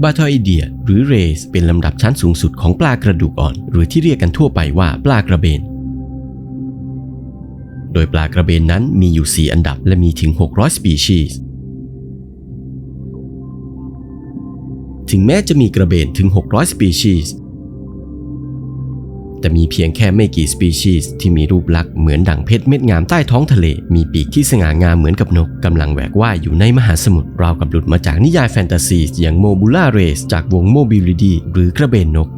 บาทอยเดียหรือเรสเป็นลำดับชั้นสูงสุดของปลากระดูกอ่อน หรือที่เรียกกันทั่วไปว่าปลากระเบน โดยปลากระเบนนั้นมีอยู่ 4 อันดับและมีถึง 600 สปีชีส์ถึงแม้จะมีกระเบนถึง 600 สปีชีส์ แต่มีเพียงแค่ไม่กี่สปีชีส์ที่มีรูปลักษณ์เหมือนดั่งเพชรเม็ดงามใต้ท้องทะเล มีปีกที่สง่างามเหมือนกับนกกำลังแหวกว่ายอยู่ในมหาสมุทรราวกับหลุดมาจากนิยายแฟนตาซีอย่างโมบูล่าเรสจากวงโมบิลิดีหรือกระเบนนก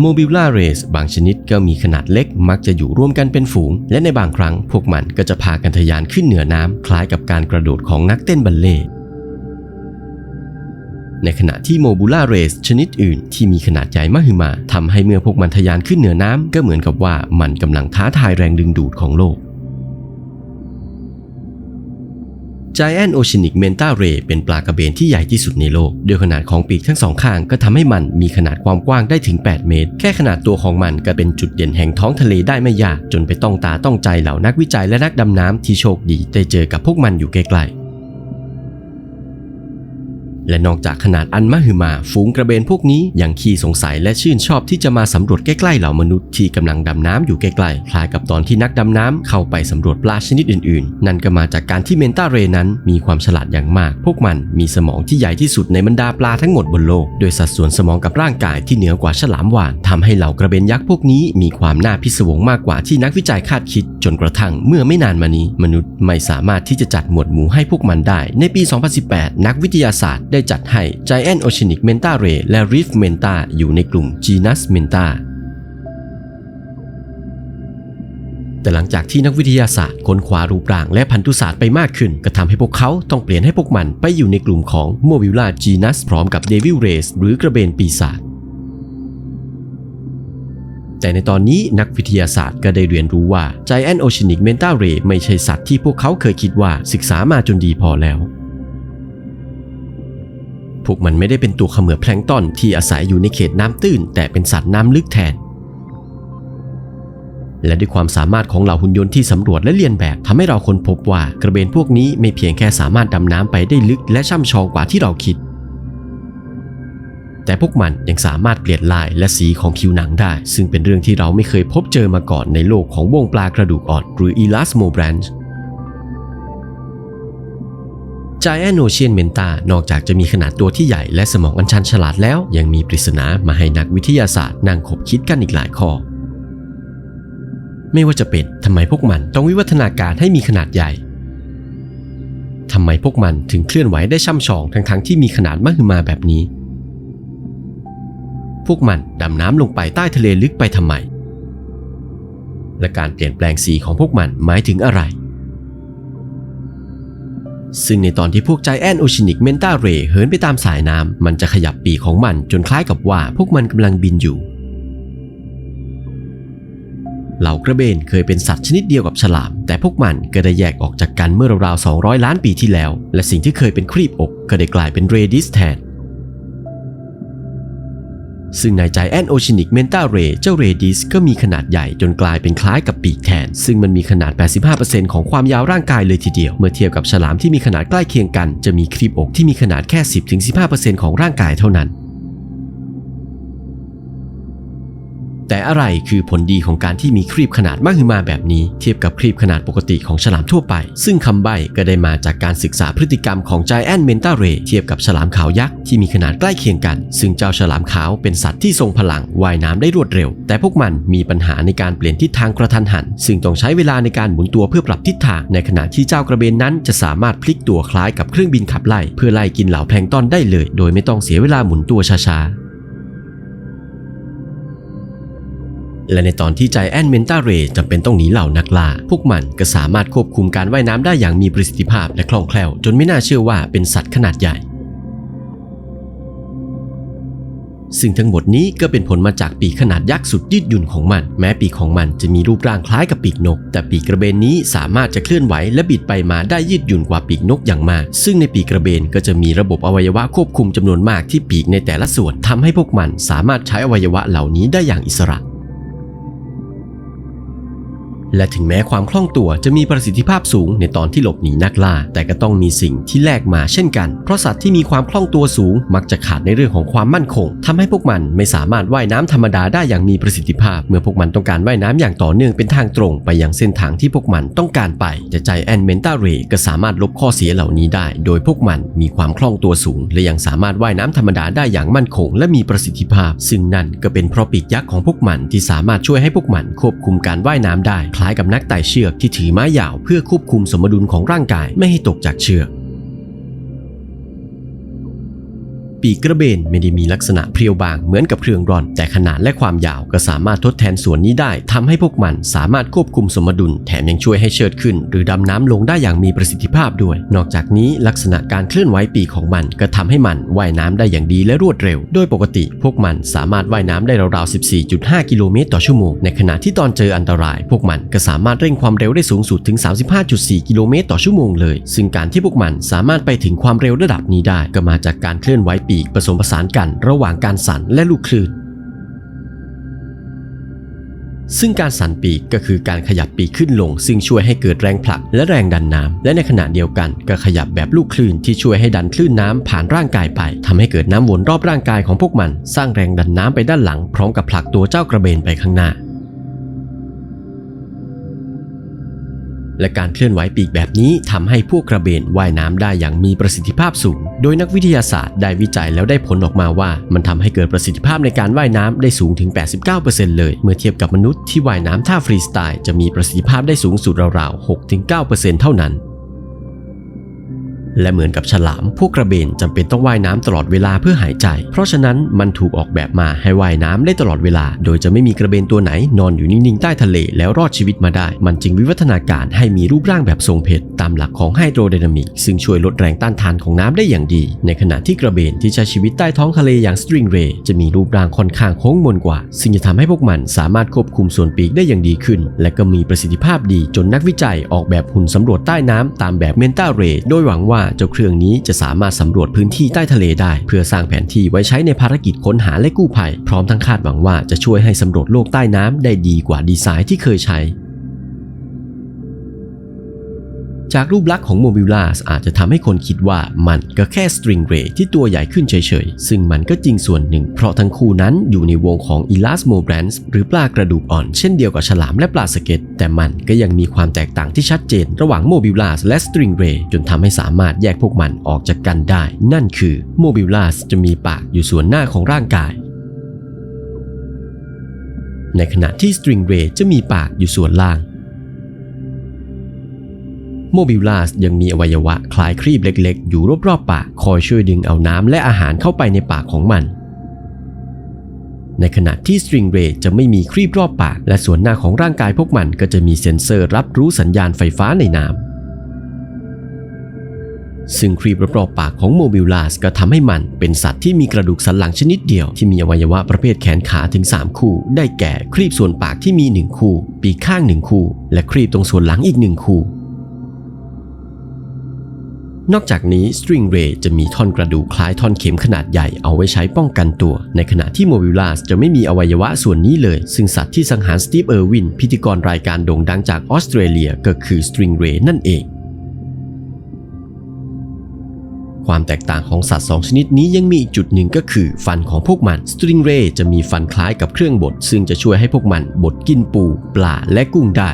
โมบิล l าเรสบางชนิดก็มีขนาดเล็กมักจะอยู่ร่วมกันเป็นฝูง และในบางครั้งพวกมันก็จะพากันทะยานขึ้นเหนือน้ำคล้ายกับการกระโดดของนักเต้นบัลเล่ ในขณะที่โมบูล่าเรสชนิดอื่นที่มีขนาดใหญ่มหึมาทำให้เมื่อพวกมันทะยานขึ้นเหนือน้ำก็เหมือนกับว่ามันกำลังท้าทายแรงดึงดูดของโลก Giant Oceanic Manta Ray เป็นปลากระเบนที่ใหญ่ที่สุดในโลกด้วยขนาดของปีกทั้งสองข้างก็ทำให้มันมีขนาดความกว้างได้ถึง 8 เมตร แค่ขนาดตัวของมันก็เป็นจุดเด่นแห่งท้องทะเลได้ไม่ยาก จนไปต้องตาต้องใจเหล่านักวิจัยและนักดำน้ำที่โชคดีได้เจอกับพวกมันอยู่ใกล้ๆ และนอกจากขนาดอันมหึมา ฝูงกระเบนพวกนี้ยังขี้สงสัยและชื่นชอบที่จะมาสำรวจใกล้ๆเหล่ามนุษย์ที่กำลังดำน้ำอยู่ใกล้ๆคล้ายกับตอนที่นักดำน้ำเข้าไปสำรวจปลาชนิดอื่นๆ นั่นก็มาจากการที่เมนตาเรนั้นมีความฉลาดอย่างมาก พวกมันมีสมองที่ใหญ่ที่สุดในบรรดาปลาทั้งหมดบนโลก โดยสัดส่วนสมองกับร่างกายที่เหนือกว่าฉลามวาฬทำให้เหล่ากระเบนยักษ์พวกนี้มีความน่าพิศวงมากกว่าที่นักวิจัยคาดคิด จนกระทั่งเมื่อไม่นานมานี้ มนุษย์ไม่สามารถที่จะจัดหมวดหมู่ให้พวกมันได้ ในปี 2018 นักวิทยาศาสตร์ได้จัดให้ Giant Oceanic Manta Ray และ Reef Manta อยู่ในกลุ่ม Genus Manta แต่หลังจากที่นักวิทยาศาสตร์ค้นคว้ารูปร่างและพันธุศาสตร์ไปมากขึ้น ก็ทำให้พวกเขาต้องเปลี่ยนให้พวกมันไปอยู่ในกลุ่มของ Movula Genus พร้อมกับ Devil Rays หรือกระเบนปีศาจแต่ในตอนนี้นักวิทยาศาสตร์ก็ได้เรียนรู้ว่า Giant Oceanic Manta Ray ไม่ใช่สัตว์ที่พวกเขาเคยคิดว่าศึกษามาจนดีพอแล้ว พวกมันไม่ได้เป็นตัวเขมือแพลงต้นที่อาศัยอยู่ในเขตน้ำตื้น แต่เป็นสัตว์น้ำลึกแทน และด้วยความสามารถของเหล่าหุ่นยนต์ที่สำรวจและเรียนแบบทำให้เราค้นพบว่ากระเบนพวกนี้ไม่เพียงแค่สามารถดำน้ำไปได้ลึกและช่ำชองกว่าที่เราคิด แต่พวกมันยังสามารถเปลี่ยนลายและสีของผิวหนังได้ ซึ่งเป็นเรื่องที่เราไม่เคยพบเจอมาก่อนในโลกของวงปลากระดูกอ่อนหรือ Elasmobranch Giant Ocean Manta นอกจากจะมีขนาดตัวที่ใหญ่และสมองอันชันฉลาดแล้ว ยังมีปริศนามาให้นักวิทยาศาสตร์นั่งคบคิดกันอีกหลายข้อ ไม่ว่าจะเป็นทำไมพวกมันต้องวิวัฒนาการให้มีขนาดใหญ่ทำไมพวกมันถึงเคลื่อนไหวได้ช่ำชองทั้งๆทที่มีขนาดมหึมาแบบนี้ พวกมันดำน้ำลงไปใต้ทะเลลึกไปทำไม และการเปลี่ยนแปลงสีของพวกมันหมายถึงอะไร ซึ่งในตอนที่พวกใจแอนโอชินิกเมนตาเรเหินไปตามสายน้ำมันจะขยับปีกของมันจนคล้ายกับว่าพวกมันกำลังบินอยู่ เหล่ากระเบนเคยเป็นสัตว์ชนิดเดียวกับฉลาม แต่พวกมันก็ได้แยกออกจากกันเมื่อราวๆ200 ล้านปีที่แล้ว และสิ่งที่เคยเป็นครีบอกก็ได้กลายเป็นเรดิสแทน ซึ่งในใจแอนโอชินิกเมนตาเรเจ้าเรดิสก็มีขนาดใหญ่จนกลายเป็นคล้ายกับปีกแทน ซึ่งมันมีขนาด 85%ของความยาวร่างกายเลยทีเดียว เมื่อเทียบกับฉลามที่มีขนาดใกล้เคียงกัน จะมีครีบอกที่มีขนาดแค่ 10-15%ของร่างกายเท่านั้น แต่อะไรคือผลดีของการที่มีครีบขนาดมหึมาแบบนี้ เทียบกับครีบขนาดปกติของฉลามทั่วไป ซึ่งคำใบ้ก็ได้มาจากการศึกษาพฤติกรรมของ Giant Manta Ray เทียบกับฉลามขาวยักษ์ที่มีขนาดใกล้เคียงกัน ซึ่งเจ้าฉลามขาวเป็นสัตว์ที่ทรงพลังว่ายน้ำได้รวดเร็ว แต่พวกมันมีปัญหาในการเปลี่ยนทิศทางกระทันหัน ซึ่งต้องใช้เวลาในการหมุนตัวเพื่อปรับทิศทาง ในขณะที่เจ้ากระเบนนั้นจะสามารถพลิกตัวคล้ายกับเครื่องบินขับไล่ เพื่อไล่กินเหล่าแพลงต้อนได้เลย โดยไม่ต้องเสียเวลาหมุนตัวช้าๆ และในตอนที่ Giant Manta Ray จำเป็นต้องหนีเหล่านักล่า พวกมันก็สามารถควบคุมการว่ายน้ำได้อย่างมีประสิทธิภาพและคล่องแคล่ว จนไม่น่าเชื่อว่าเป็นสัตว์ขนาดใหญ่ ซึ่งทั้งหมดนี้ก็เป็นผลมาจากปีกขนาดยักษ์สุดยืดหยุ่นของมัน แม้ปีกของมันจะมีรูปร่างคล้ายกับปีกนก แต่ปีกกระเบนนี้สามารถจะเคลื่อนไหวและบิดไปมาได้ยืดหยุ่นกว่าปีกนกอย่างมาก ซึ่งในปีกกระเบนก็จะมีระบบอวัยวะควบคุมจำนวนมากที่ปีกในแต่ละส่วนทำให้พวกมันสามารถใช้อวัยวะเหล่านี้ได้อย่างอิสระ และถึงแม้ความคล่องตัวจะมีประสิทธิภาพสูงในตอนที่หลบหนีนักล่า แต่ก็ต้องมีสิ่งที่แลกมาเช่นกัน เพราะสัตว์ที่มีความคล่องตัวสูง มักจะขาดในเรื่องของความมั่นคงทำให้พวกมันไม่สามารถว่ายน้ำธรรมดาได้อย่างมีประสิทธิภาพ เมื่อพวกมันต้องการว่ายน้ำอย่างต่อเนื่องเป็นทางตรง ไปยังเส้นทางที่พวกมันต้องการไปแต่ใจแอนเมนตาเรก็สามารถลบข้อเสียเหล่านี้ได้ โดยพวกมันมีความคล่องตัวสูง และยังสามารถว่ายน้ำธรรมดาได้อย่างมั่นคง และมีประสิทธิภาพ ซึ่งนั่นก็เป็นเพราะปีกยักษ์ของพวกมันที่สามารถช่วยให้พวกมันควบคุมการว่ายน้ำได้ล้ายกับนักไต่เชือกที่ถือไม้ยาวเพื่อควบคุมสมดุลของร่างกายไม่ให้ตกจากเชือก ปีกกระเบนไม่ได้มีลักษณะเพรียวบางเหมือนกับเครื่องร่อน แต่ขนาดและความยาวก็สามารถทดแทนส่วนนี้ได้ทำให้พวกมันสามารถควบคุมสมดุล แถมยังช่วยให้เชิดขึ้น หรือดำน้ำลงได้อย่างมีประสิทธิภาพด้วย นอกจากนี้ลักษณะการเคลื่อนไหวปีกของมันก็ทำให้มันว่ายน้ำได้อย่างดีและรวดเร็ว โดยปกติ พวกมันสามารถว่ายน้ำได้ราวๆ 14.5 กิโลเมตรต่อชั่วโมง ในขณะที่ตอนเจออันตราย พวกมันก็สามารถเร่งความเร็วได้สูงสุดถึง 35.4 กิโลเมตรต่อชั่วโมงเลย ซึ่งการที่พวกมันสามารถไปถึงความเร็วระดับนี้ได้ก็มาจากการเคลื่อนไหวปีีกผสมผสานกันระหว่างการสั่นและลูกคลื่น ซึ่งการสั่นปีกก็คือการขยับปีกขึ้นลง ซึ่งช่วยให้เกิดแรงผลักและแรงดันน้ำและในขณะเดียวกันก็ขยับแบบลูกคลื่นที่ช่วยให้ดันคลื่นน้ำผ่านร่างกายไปทำให้เกิดน้ำวนรอบร่างกายของพวกมัน สร้างแรงดันน้ำไปด้านหลัง พร้อมกับผลักตัวเจ้ากระเบนไปข้างหน้า และการเคลื่อนไหวปีกแบบนี้ทำให้พวกกระเบนว่ายน้ำได้อย่างมีประสิทธิภาพสูง โดยนักวิทยาศาสตร์ได้วิจัยแล้วได้ผลออกมาว่า มันทำให้เกิดประสิทธิภาพในการว่ายน้ำได้สูงถึง 89%เลย เมื่อเทียบกับมนุษย์ที่ว่ายน้ำท่าฟรีสไตล์จะมีประสิทธิภาพได้สูงสุดราวๆ 6-9%เท่านั้น และเหมือนกับฉลาม พวกกระเบนจำเป็นต้องว่ายน้ำตลอดเวลาเพื่อหายใจ เพราะฉะนั้นมันถูกออกแบบมาให้ว่ายน้ำได้ตลอดเวลา โดยจะไม่มีกระเบนตัวไหนนอนอยู่นิ่งๆใต้ทะเลแล้วรอดชีวิตมาได้ มันจึงวิวัฒนาการให้มีรูปร่างแบบทรงเพชรตามหลักของไฮโดรไดนามิกซึ่งช่วยลดแรงต้านทานของน้ำได้อย่างดี ในขณะที่กระเบนที่ใช้ชีวิตใต้ท้องทะเลอย่างสตริงเรย์จะมีรูปร่างค่อนข้างโค้งมนกว่า ซึ่งจะทำให้พวกมันสามารถควบคุมส่วนปีกได้อย่างดีขึ้น และก็มีประสิทธิภาพดีจนนักวิจัยออกแบบหุ่นสำรวจใต้น้ำตามแบบเมนตาเรย์โดยหวังว่าเจ้าเครื่องนี้จะสามารถสำรวจพื้นที่ใต้ทะเลได้ เพื่อสร้างแผนที่ไว้ใช้ในภารกิจค้นหาและกู้ภัย พร้อมทั้งคาดหวังว่าจะช่วยให้สำรวจโลกใต้น้ำได้ดีกว่าดีไซน์ที่เคยใช้ จากรูปลักษณ์ของโมบิลัสอาจจะทำให้คนคิดว่ามันก็แค่สตริงเรย์ที่ตัวใหญ่ขึ้นเฉยๆ ซึ่งมันก็จริงส่วนหนึ่ง เพราะทั้งคู่นั้นอยู่ในวงของอีลาสโมแบรนส์หรือปลากระดูกอ่อนเช่นเดียวกับฉลามและปลาสเก็ต แต่มันก็ยังมีความแตกต่างที่ชัดเจน ระหว่างโมบิลัสและสตริงเรย์จนทำให้สามารถแยกพวกมันออกจากกันได้ นั่นคือโมบิลัสจะมีปากอยู่ส่วนหน้าของร่างกายในขณะที่สตริงเรย์จะมีปากอยู่ส่วนล่าง โมบิลัสยังมีอวัยวะคล้ายครีบเล็กๆ อยู่รอบๆปากคอยช่วยดึงเอาน้ำและอาหารเข้าไปในปากของมัน ในขณะที่สตริงเรย์จะไม่มีครีบรอบปาก และส่วนหน้าของร่างกายพวกมันก็จะมีเซ็นเซอร์รับรู้สัญญาณไฟฟ้าในน้ำซึ่งครีบรอบๆปากของโมบิลัสก็ทำให้มันเป็นสัตว์ที่มีกระดูกสันหลังชนิดเดียวที่มีอวัยวะประเภทแขนขาถึง 3 คู่ ได้แก่ครีบส่วนปากที่มี 1 คู่ ปีกข้าง 1 คู่ และครีบตรงส่วนหลังอีก 1 คู่ นอกจากนี้สตริงเรย์จะมีท่อนกระดูกคล้ายท่อนเข็มขนาดใหญ่เอาไว้ใช้ป้องกันตัว ในขณะที่โมบิลัสจะไม่มีอวัยวะส่วนนี้เลย ซึ่งสัตว์ที่สังหารสตีฟเออร์วินพิธีกรรายการโด่งดังจากออสเตรเลียก็คือสตริงเรย์นั่นเอง ความแตกต่างของสัตว์ 2 ชนิดนี้ยังมีอีกจุดหนึ่งก็คือฟันของพวกมันสตริงเรย์จะมีฟันคล้ายกับเครื่องบดซึ่งจะช่วยให้พวกมันบดกินปู ปลาและกุ้งได้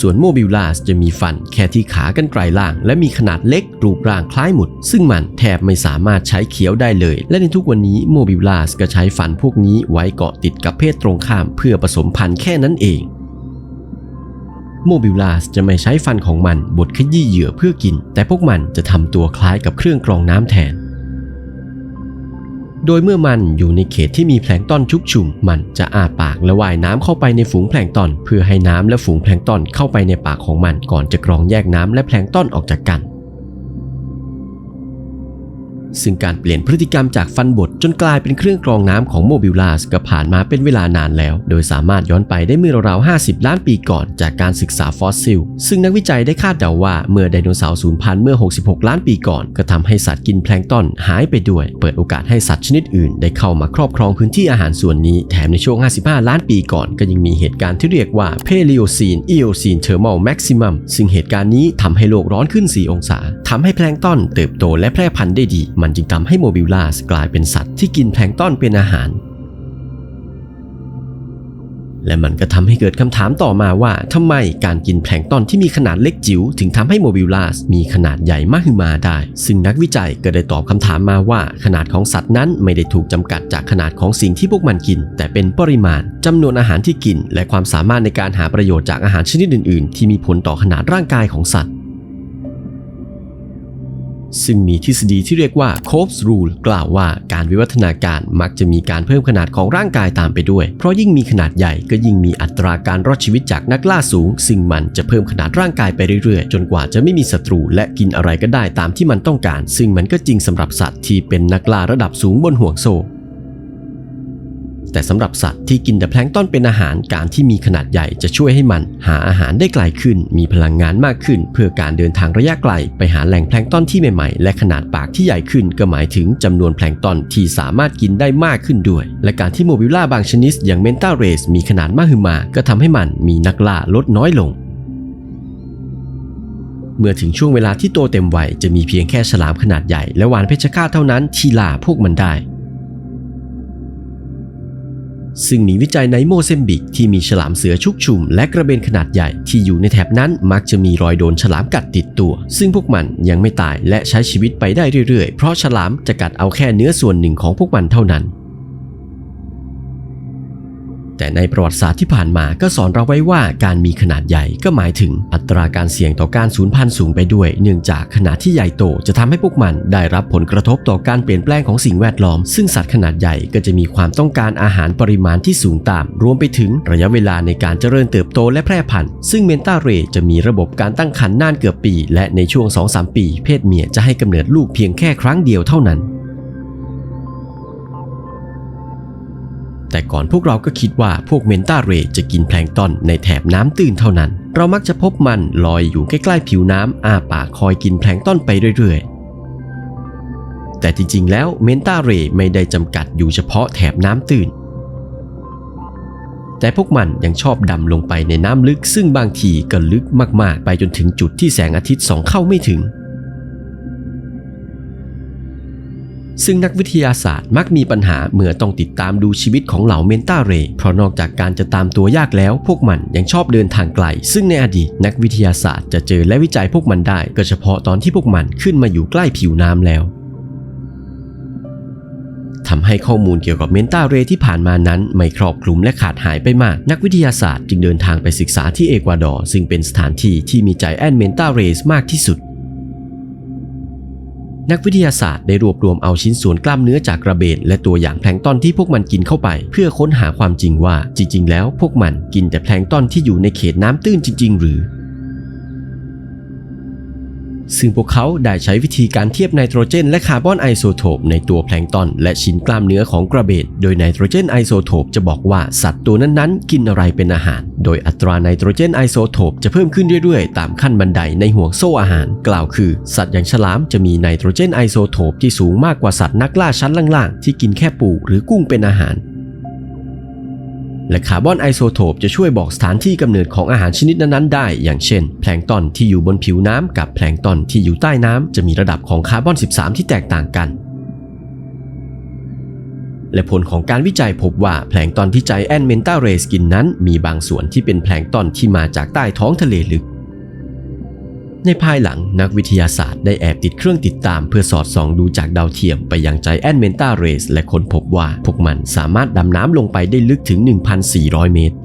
ส่วนโมบิลัสจะมีฟันแค่ที่ขากรรไกรล่าง และมีขนาดเล็กรูปร่างคล้ายหมุด ซึ่งมันแทบไม่สามารถใช้เคี้ยวได้เลย และในทุกวันนี้โมบิลัสก็ใช้ฟันพวกนี้ไว้เกาะติดกับเพศตรงข้ามเพื่อผสมพันธุ์แค่นั้นเองโมบิลัสจะไม่ใช้ฟันของมันบดขยี้เหยื่อเพื่อกิน แต่พวกมันจะทำตัวคล้ายกับเครื่องกรองน้ำแทน โดยเมื่อมันอยู่ในเขตที่มีแพลงต้อนชุกชุม มันจะอ้าปากและว่ายน้ำเข้าไปในฝูงแพลงต้อน เพื่อให้น้ำและฝูงแพลงต้อนเข้าไปในปากของมันก่อนจะกรองแยกน้ำและแพลงต้อนออกจากกัน ซึ่งการเปลี่ยนพฤติกรรมจากฟันบดจนกลายเป็นเครื่องกรองน้ำของโมบิลัสก็ผ่านมาเป็นเวลานานแล้ว โดยสามารถย้อนไปได้เมื่อราวๆ50 ล้านปีก่อนจากการศึกษาฟอสซิล ซึ่งนักวิจัยได้คาดเดาว่าเมื่อไดโนเสาร์สูญพันธุ์เมื่อ 66 ล้านปีก่อน ก็ทำให้สัตว์กินแพลงก์ตอนหายไปด้วย เปิดโอกาสให้สัตว์ชนิดอื่น ได้เข้ามาครอบครองพื้นที่อาหารส่วนนี้ แถมในช่วง 55 ล้านปีก่อน ก็ยังมีเหตุการณ์ที่เรียกว่าเพลีโอซีนอีโอซีนเทอร์ม l ลแม็กซิมัมซึ่งเหตุการณ์นี้ทำให้โลกร้อนขึ้น 4 องศาทำให้แพลงก์ตอนเติบโตและแพร่พันธุ์ได้ดีมันจึงทำให้โมบิลัสกลายเป็นสัตว์ที่กินแพลงก์ตอนเป็นอาหาร และมันก็ทำให้เกิดคำถามต่อมาว่าทำไมการกินแพลงก์ตอนที่มีขนาดเล็กจิ๋วถึงทำให้โมบิลัสมีขนาดใหญ่มากขึ้นมาได้ ซึ่งนักวิจัยก็ได้ตอบคำถามมาว่า ขนาดของสัตว์นั้นไม่ได้ถูกจำกัดจากขนาดของสิ่งที่พวกมันกิน แต่เป็นปริมาณจำนวนอาหารที่กิน และความสามารถในการหาประโยชน์จากอาหารชนิดอื่น ๆ ที่มีผลต่อขนาดร่างกายของสัตว์ ซึ่งมีทฤษฎีที่เรียกว่า Cope's Rule กล่าวว่าการวิวัฒนาการมักจะมีการเพิ่มขนาดของร่างกายตามไปด้วย เพราะยิ่งมีขนาดใหญ่ก็ยิ่งมีอัตราการรอดชีวิตจากนักล่าสูง ซึ่งมันจะเพิ่มขนาดร่างกายไปเรื่อยๆ จนกว่าจะไม่มีศัตรูและกินอะไรก็ได้ตามที่มันต้องการ ซึ่งมันก็จริงสำหรับสัตว์ที่เป็นนักล่าระดับสูงบนห่วงโซ่ แต่สำหรับสัตว์ที่กินแต่แพลงต้นเป็นอาหารการที่มีขนาดใหญ่จะช่วยให้มัน หาอาหารได้ไกลขึ้น มีพลังงานมากขึ้น เพื่อการเดินทางระยะไกล ไปหาแหล่งแพลงต้นที่ใหม่ๆ และขนาดปากที่ใหญ่ขึ้น ก็หมายถึงจำนวนแพลงต้นที่สามารถกินได้มากขึ้นด้วย และการที่โมบิล่าบางชนิดอย่างเมนตาเรสมีขนาดมากขึ้นมา ก็ทำให้มันมีนักล่าลดน้อยลงเมื่อถึงช่วงเวลาที่โตเต็มวัยจะมีเพียงแค่ฉลามขนาดใหญ่และวานเพชฌฆาตเท่านั้นที่ล่าพวกมันได้ ซึ่งมีวิจัยในโมเซมบิกที่มีฉลามเสือชุกชุม และกระเบนขนาดใหญ่ที่อยู่ในแถบนั้นมักจะมีรอยโดนฉลามกัดติดตัว ซึ่งพวกมันยังไม่ตายและใช้ชีวิตไปได้เรื่อยๆ เพราะฉลามจะกัดเอาแค่เนื้อส่วนหนึ่งของพวกมันเท่านั้น แต่ในประวัติศาสตร์ที่ผ่านมาก็สอนเราไว้ว่าการมีขนาดใหญ่ก็หมายถึงอัตราการเสี่ยงต่อการสูญพันธุ์สูงไปด้วย เนื่องจากขนาดที่ใหญ่โตจะทำให้พวกมันได้รับผลกระทบต่อการเปลี่ยนแปลงของสิ่งแวดล้อม ซึ่งสัตว์ขนาดใหญ่ก็จะมีความต้องการอาหารปริมาณที่สูงตาม รวมไปถึงระยะเวลาในการเจริญเติบโตและแพร่พันธุ์ ซึ่งเมนตาเรย์จะมีระบบการตั้งครรภ์นานเกือบปี และในช่วง 2-3 ปี เพศเมียจะให้กำเนิดลูกเพียงแค่ครั้งเดียวเท่านั้น แต่ก่อนพวกเราก็คิดว่าพวกเมนตาเรย์จะกินแพลงตอนในแถบน้ำตื้นเท่านั้น เรามักจะพบมันลอยอยู่ใกล้ๆผิวน้ำอ้าปากคอยกินแพลงตอนไปเรื่อยๆ แต่จริงๆ แล้วเมนตาเรย์ไม่ได้จำกัดอยู่เฉพาะแถบน้ำตื้น แต่พวกมันยังชอบดำลงไปในน้ำลึกซึ่งบางทีก็ลึกมากๆ ไปจนถึงจุดที่แสงอาทิตย์ส่องเข้าไม่ถึง ซึ่งนักวิทยาศาสตร์มักมีปัญหาเมื่อต้องติดตามดูชีวิตของเหล่าเมนตาเรย์เพราะนอกจากการจะตามตัวยากแล้ว พวกมันยังชอบเดินทางไกล ซึ่งในอดีตนักวิทยาศาสตร์จะเจอและวิจัยพวกมันได้ ก็เฉพาะตอนที่พวกมันขึ้นมาอยู่ใกล้ผิวน้ำแล้วทำให้ข้อมูลเกี่ยวกับเมนตาเรที่ผ่านมานั้น ไม่ครอบคลุมและขาดหายไปมาก นักวิทยาศาสตร์จึงเดินทางไปศึกษาที่เอกวาดอร์ซึ่งเป็นสถานที่ที่มีใจแอนเมนตาเรย์มากที่สุด นักวิทยาศาสตร์ได้รวบรวมเอาชิ้นส่วนกล้ามเนื้อจากกระเบนและตัวอย่างแพลงก์ตอนที่พวกมันกินเข้าไป เพื่อค้นหาความจริงว่าจริง ๆ แล้วพวกมันกินแต่แพลงก์ตอนที่อยู่ในเขตน้ำตื้นจริง ๆ หรือ ซึ่งพวกเขาได้ใช้วิธีการเทียบไนโตรเจนและคาร์บอนไอโซโทปในตัวแพลงตอน และชิ้นกล้ามเนื้อของกระเบนโดยไนโตรเจนไอโซโทปจะบอกว่าสัตว์ตัวนั้นๆ กินอะไรเป็นอาหาร โดยอัตราไนโตรเจนไอโซโทปจะเพิ่มขึ้นเรื่อยๆ ตามขั้นบันไดในห่วงโซ่อาหาร กล่าวคือ สัตว์อย่างฉลามจะมีไนโตรเจนไอโซโทปที่สูงมากกว่าสัตว์นักล่าชั้นล่างๆ ที่กินแค่ปูหรือกุ้งเป็นอาหาร และคาร์บอนไอโซโทปจะช่วยบอกสถานที่กำเนิดของอาหารชนิดนั้นๆได้ อย่างเช่น แพลงตอนที่อยู่บนผิวน้ำกับแพลงตอนที่อยู่ใต้น้ำจะมีระดับของคาร์บอน 13 ที่แตกต่างกัน และผลของการวิจัยพบว่าแพลงตอนที่ใจแอนเมนตาเรสกินนั้น มีบางส่วนที่เป็นแพลงตอนที่มาจากใต้ท้องทะเลลึก ในภายหลังนักวิทยาศาสตร์ได้แอบติดเครื่องติดตามเพื่อสอดส่องดูจากดาวเทียมไปยังใจแอนเมนตาเรสและค้นพบว่าพวกมันสามารถดำน้ำลงไปได้ลึกถึง 1,400 เมตร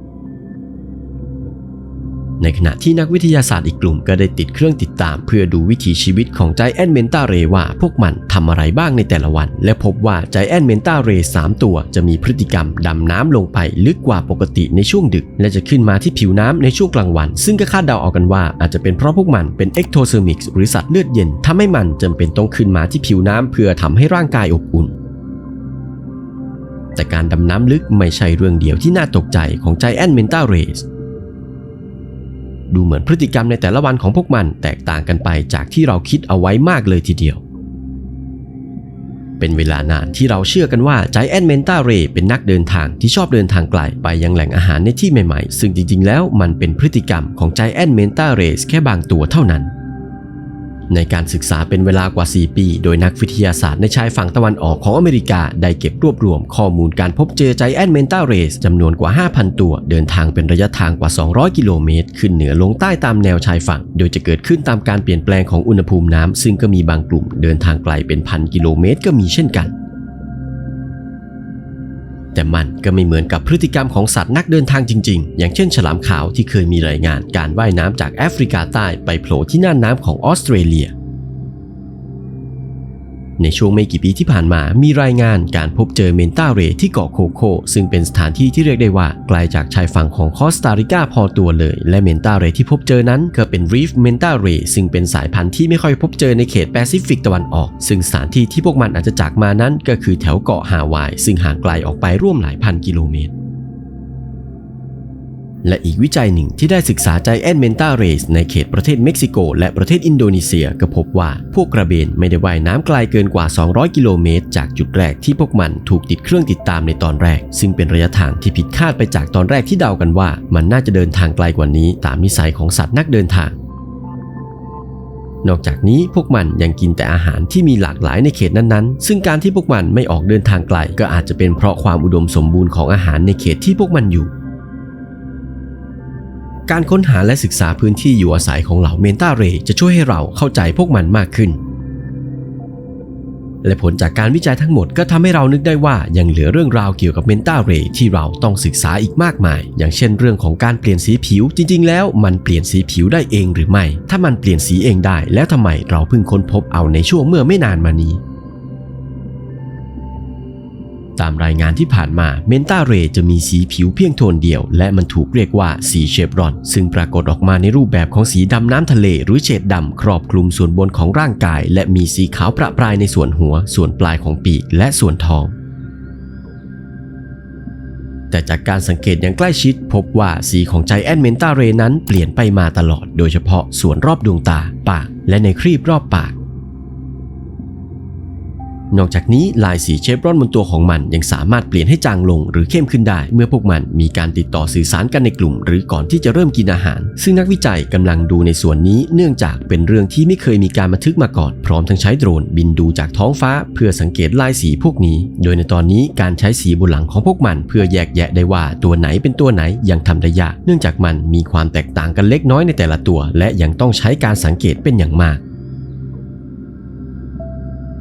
ในขณะที่นักวิทยาศาสตร์อีกกลุ่มก็ได้ติดเครื่องติดตาม เพื่อดูวิถีชีวิตของไจแอนเมนตาเรว่าพวกมันทำอะไรบ้างในแต่ละวัน และพบว่าไจแอนเมนตาเร3ตัว จะมีพฤติกรรมดำน้ำลงไปลึกกว่าปกติในช่วงดึก และจะขึ้นมาที่ผิวน้ำในช่วงกลางวัน ซึ่งก็คาดเดาเอากันว่าอาจจะเป็นเพราะพวกมันเป็นเอ็กโทเซอร์มิกหรือสัตว์เลือดเย็นทำให้มันจำเป็นต้องขึ้นมาที่ผิวน้ำเพื่อทำให้ร่างกายอบอุ่นแต่การดำน้ำลึกไม่ใช่เรื่องเดียวที่น่าตกใจของไจแอนเมนตาเรส ดูเหมือนพฤติกรรมในแต่ละวันของพวกมันแตกต่างกันไปจากที่เราคิดเอาไว้มากเลยทีเดียว เป็นเวลานานที่เราเชื่อกันว่าไจแอนเมนตาเรเป็นนักเดินทางที่ชอบเดินทางไกลไปยังแหล่งอาหารในที่ใหม่ๆ ซึ่งจริงๆ แล้วมันเป็นพฤติกรรมของไจแอนเมนตาเรสแค่บางตัวเท่านั้น ในการศึกษาเป็นเวลากว่า 4 ปี โดยนักวิทยาศาสตร์ในชายฝั่งตะวันออกของอเมริกา ได้เก็บรวบรวมข้อมูลการพบเจอใจแอนเมนตาเรสจำนวนกว่า 5,000 ตัว เดินทางเป็นระยะทางกว่า 200 กิโลเมตร ขึ้นเหนือลงใต้ตามแนวชายฝั่ง โดยจะเกิดขึ้นตามการเปลี่ยนแปลงของอุณหภูมิน้ำซึ่งก็มีบางกลุ่มเดินทางไกลเป็นพันกิโลเมตรก็มีเช่นกัน แต่มันก็ไม่เหมือนกับพฤติกรรมของสัตว์นักเดินทางจริง ๆ อย่างเช่นฉลามขาวที่เคยมีรายงานการว่ายน้ำจากแอฟริกาใต้ไปโผล่ที่น่านน้ำของออสเตรเลีย ในช่วงไม่กี่ปีที่ผ่านมามีรายงานการพบเจอเมนตาเรที่เกาะโคโค ซึ่งเป็นสถานที่ที่เรียกได้ว่าไกลจากชายฝั่งของคอสตาริกาพอตัวเลย และเมนตาเรที่พบเจอนั้นก็เป็นรีฟเมนตาเรซึ่งเป็นสายพันธุ์ที่ไม่ค่อยพบเจอในเขตแปซิฟิกตะวันออก ซึ่งสถานที่ที่พวกมันอาจจะจากมานั้นก็คือแถวเกาะฮาวาย ซึ่งห่างไกลออกไปร่วมหลายพันกิโลเมตร และอีกวิจัยหนึ่งที่ได้ศึกษาไจแอนเมนตาเรสในเขตประเทศเม็กซิโก และประเทศอินโดนีเซียก็พบว่าพวกกระเบนไม่ได้ว่ายน้ำไกลเกินกว่า 200 กิโลเมตร จากจุดแรกที่พวกมันถูกติดเครื่องติดตามในตอนแรก ซึ่งเป็นระยะทางที่ผิดคาดไปจากตอนแรกที่เดากันว่า มันน่าจะเดินทางไกลกว่านี้ตามนิสัยของสัตว์นักเดินทางนอกจากนี้พวกมันยังกินแต่อาหารที่มีหลากหลายในเขตนั้นๆ ซึ่งการที่พวกมันไม่ออกเดินทางไกล ก็อาจจะเป็นเพราะความอุดมสมบูรณ์ของอาหารในเขตที่พวกมันอยู่ การค้นหาและศึกษาพื้นที่อยู่อาศัยของเหล่าเมนตาเรจะช่วยให้เราเข้าใจพวกมันมากขึ้น และผลจากการวิจัยทั้งหมดก็ทำให้เรานึกได้ว่ายังเหลือเรื่องราวเกี่ยวกับเมนตาเรที่เราต้องศึกษาอีกมากมาย อย่างเช่นเรื่องของการเปลี่ยนสีผิว จริง ๆ แล้วมันเปลี่ยนสีผิวได้เองหรือไม่ ถ้ามันเปลี่ยนสีเองได้ แล้วทำไมเราเพิ่งค้นพบเอาในช่วงเมื่อไม่นานมานี้ ตามรายงานที่ผ่านมาเมนตาเรจะมีสีผิวเพียงโทนเดียว และมันถูกเรียกว่าสีเชฟรอน ซึ่งปรากฏออกมาในรูปแบบของสีดำน้ำทะเล หรือเฉดดำครอบคลุมส่วนบนของร่างกาย และมีสีขาวประปรายในส่วนหัว ส่วนปลายของปีก และส่วนท้องแต่จากการสังเกตอย่างใกล้ชิดพบว่าสีของไจแอนเมนตาเรนั้นเปลี่ยนไปมาตลอด โดยเฉพาะส่วนรอบดวงตา ปาก และในครีบรอบปาก นอกจากนี้ลายสีเชฟรอนบนตัวของมันยังสามารถเปลี่ยนให้จางลงหรือเข้มขึ้นได้ เมื่อพวกมันมีการติดต่อสื่อสารกันในกลุ่ม หรือก่อนที่จะเริ่มกินอาหาร ซึ่งนักวิจัยกำลังดูในส่วนนี้เนื่องจากเป็นเรื่องที่ไม่เคยมีการบันทึกมาก่อน พร้อมทั้งใช้โดรนบินดูจากท้องฟ้า เพื่อสังเกตลายสีพวกนี้ โดยในตอนนี้การใช้สีบนหลังของพวกมันเพื่อแยกแยะได้ว่าตัวไหนเป็นตัวไหนยังทำได้ยาก เนื่องจากมันมีความแตกต่างกันเล็กน้อยในแต่ละตัว และยังต้องใช้การสังเกตเป็นอย่างมาก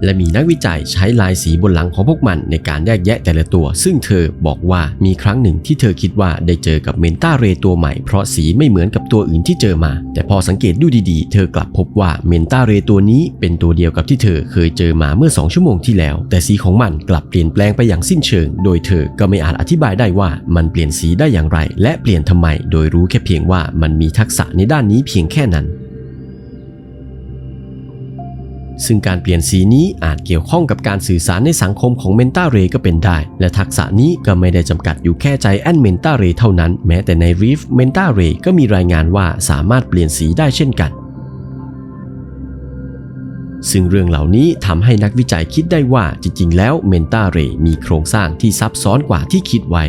และมีนักวิจัยใช้ลายสีบนหลังของพวกมันในการแยกแยะแต่ละตัว ซึ่งเธอบอกว่ามีครั้งหนึ่งที่เธอคิดว่าได้เจอกับเมนต้าเรตัวใหม่เพราะสีไม่เหมือนกับตัวอื่นที่เจอมา แต่พอสังเกตดูดีๆ เธอกลับพบว่าเมนต้าเรตัวนี้เป็นตัวเดียวกับที่เธอเคยเจอมาเมื่อ 2 ชั่วโมงที่แล้ว แต่สีของมันกลับเปลี่ยนแปลงไปอย่างสิ้นเชิง โดยเธอก็ไม่อาจอธิบายได้ว่ามันเปลี่ยนสีได้อย่างไร และเปลี่ยนทำไม โดยรู้แค่เพียงว่ามันมีทักษะในด้านนี้เพียงแค่นั้น ซึ่งการเปลี่ยนสีนี้อาจเกี่ยวข้องกับการสื่อสารในสังคมของเมนตาเรก็เป็นได้ และทักษะนี้ก็ไม่ได้จำกัดอยู่แค่ใจแอนเมนตาเรเท่านั้น แม้แต่ในรีฟเมนตาเรก็มีรายงานว่าสามารถเปลี่ยนสีได้เช่นกัน ซึ่งเรื่องเหล่านี้ทำให้นักวิจัยคิดได้ว่าจริงๆ แล้วเมนตาเรมีโครงสร้างที่ซับซ้อนกว่าที่คิดไว้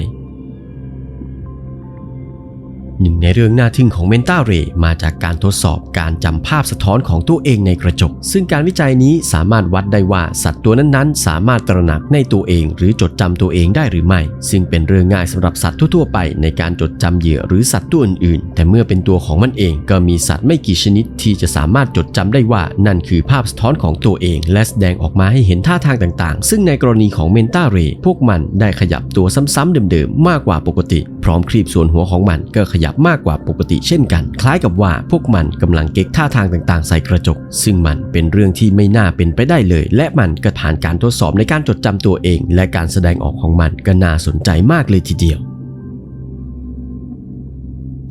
หนึ่งในเรื่องน่าทึ่งของเมนตาเรมาจากการทดสอบการจำภาพสะท้อนของตัวเองในกระจก ซึ่งการวิจัยนี้สามารถวัดได้ว่าสัตว์ตัวนั้นๆ สามารถตระหนักในตัวเอง หรือจดจำตัวเองได้หรือไม่ ซึ่งเป็นเรื่องง่ายสำหรับสัตว์ทั่วๆไปในการจดจำเหยื่อหรือสัตว์ตัวอื่นๆ แต่เมื่อเป็นตัวของมันเองก็มีสัตว์ไม่กี่ชนิดที่จะสามารถจดจำได้ว่านั่นคือภาพสะท้อนของตัวเอง และแสดงออกมาให้เห็นท่าทางต่าง ๆ ซึ่งในกรณีของเมนตาเรพวกมันได้ขยับตัวซ้ำๆเดิมๆ มากกว่าปกติ พร้อมครีบส่วนหัวของมันก็ขยับยับมากกว่าปกติเช่นกัน คล้ายกับว่าพวกมันกำลังเก๊กท่าทางต่างๆ ใส่กระจก ซึ่งมันเป็นเรื่องที่ไม่น่าเป็นไปได้เลย และมันก็ผ่านการทดสอบในการจดจำตัวเอง และการแสดงออกของมันก็น่าสนใจมากเลยทีเดียว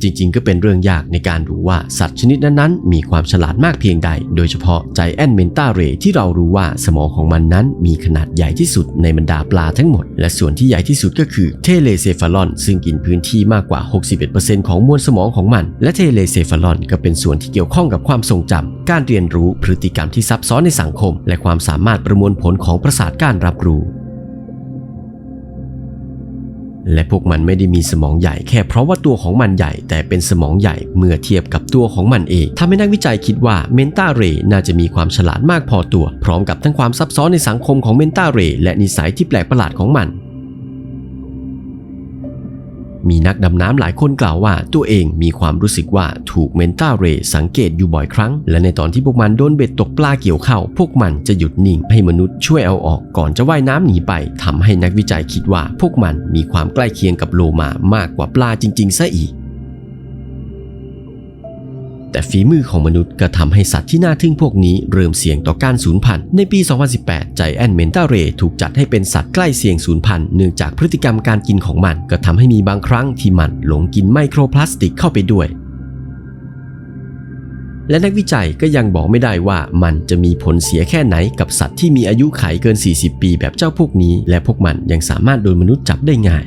จริงๆ ก็เป็นเรื่องยากในการรู้ว่าสัตว์ชนิดนั้นๆ มีความฉลาดมากเพียงใด โดยเฉพาะไจแอนเมนตาเรที่เรารู้ว่าสมองของมันนั้นมีขนาดใหญ่ที่สุดในบรรดาปลาทั้งหมด และส่วนที่ใหญ่ที่สุดก็คือเทเลเซฟาลอน ซึ่งกินพื้นที่มากกว่า 61%ของมวลสมองของมัน และเทเลเซฟาลอนก็เป็นส่วนที่เกี่ยวข้องกับความทรงจำการเรียนรู้พฤติกรรมที่ซับซ้อนในสังคม และความสามารถประมวลผลของประสาทการรับรู้ และพวกมันไม่ได้มีสมองใหญ่แค่เพราะว่าตัวของมันใหญ่ แต่เป็นสมองใหญ่เมื่อเทียบกับตัวของมันเองทำให้นักวิจัยคิดว่าเมนตาเรน่าจะมีความฉลาดมากพอตัว พร้อมกับทั้งความซับซ้อนในสังคมของเมนตาเรและนิสัยที่แปลกประหลาดของมัน มีนักดำน้ำหลายคนกล่าวว่าตัวเองมีความรู้สึกว่าถูกเมนตาเรสังเกตอยู่บ่อยครั้ง และในตอนที่พวกมันโดนเบ็ดตกปลาเกี่ยวเข้า พวกมันจะหยุดนิ่งให้มนุษย์ช่วยเอาออกก่อนจะว่ายน้ำหนีไปทำให้นักวิจัยคิดว่า พวกมันมีความใกล้เคียงกับโลมามากกว่าปลาจริงๆซะอีก แต่ฝีมือของมนุษย์ก็ทำให้สัตว์ที่น่าทึ่งพวกนี้เริ่มเสี่ยงต่อการสูญพันธุ์ในปี 2018 ใจแอนเมนตาเรถูกจัดให้เป็นสัตว์ใกล้เสี่ยงสูญพันธุ์เนื่องจากพฤติกรรมการกินของมัน ก็ทำให้มีบางครั้งที่มันหลงกินไมโครพลาสติกเข้าไปด้วยและนักวิจัยก็ยังบอกไม่ได้ว่ามันจะมีผลเสียแค่ไหนกับสัตว์ที่มีอายุขัยเกิน 40 ปีแบบเจ้าพวกนี้ และพวกมันยังสามารถโดนมนุษย์จับได้ง่าย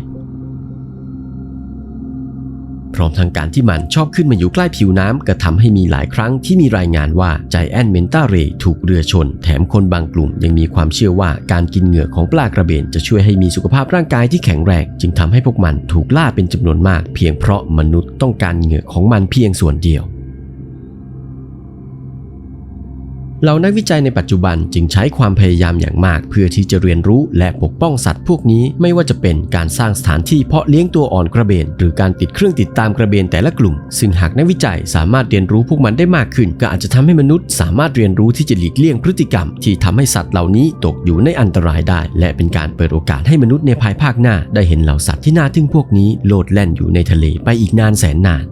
พร้อมทางการที่มันชอบขึ้นมาอยู่ใกล้ผิวน้ำก็ทำให้มีหลายครั้งที่มีรายงานว่าใจแอนเมนตาเรถูกเรือชน แถมคนบางกลุ่มยังมีความเชื่อว่าการกินเหงื่อของปลากระเบน จะช่วยให้มีสุขภาพร่างกายที่แข็งแรง จึงทำให้พวกมันถูกล่าเป็นจำนวนมาก เพียงเพราะมนุษย์ต้องการเหงื่อของมันเพียงส่วนเดียว เหล่านักวิจัยในปัจจุบันจึงใช้ความพยายามอย่างมาก เพื่อที่จะเรียนรู้และปกป้องสัตว์พวกนี้ไม่ว่าจะเป็นการสร้างสถานที่เพาะเลี้ยงตัวอ่อนกระเบน หรือการติดเครื่องติดตามกระเบนแต่ละกลุ่ม ซึ่งหากนักวิจัยสามารถเรียนรู้พวกมันได้มากขึ้น ก็อาจจะทำให้มนุษย์ สามารถเรียนรู้ที่จะหลีกเลี่ยงพฤติกรรม ที่ทำให้สัตว์เหล่านี้ตกอยู่ในอันตรายได้ และเป็นการเปิดโอกาสให้มนุษย์ในภายภาคหน้า ได้เห็นเหล่าสัตว์ที่น่าทึ่งพวกนี้โลดแล่นอยู่ในทะเลไปอีกนานแสนนาน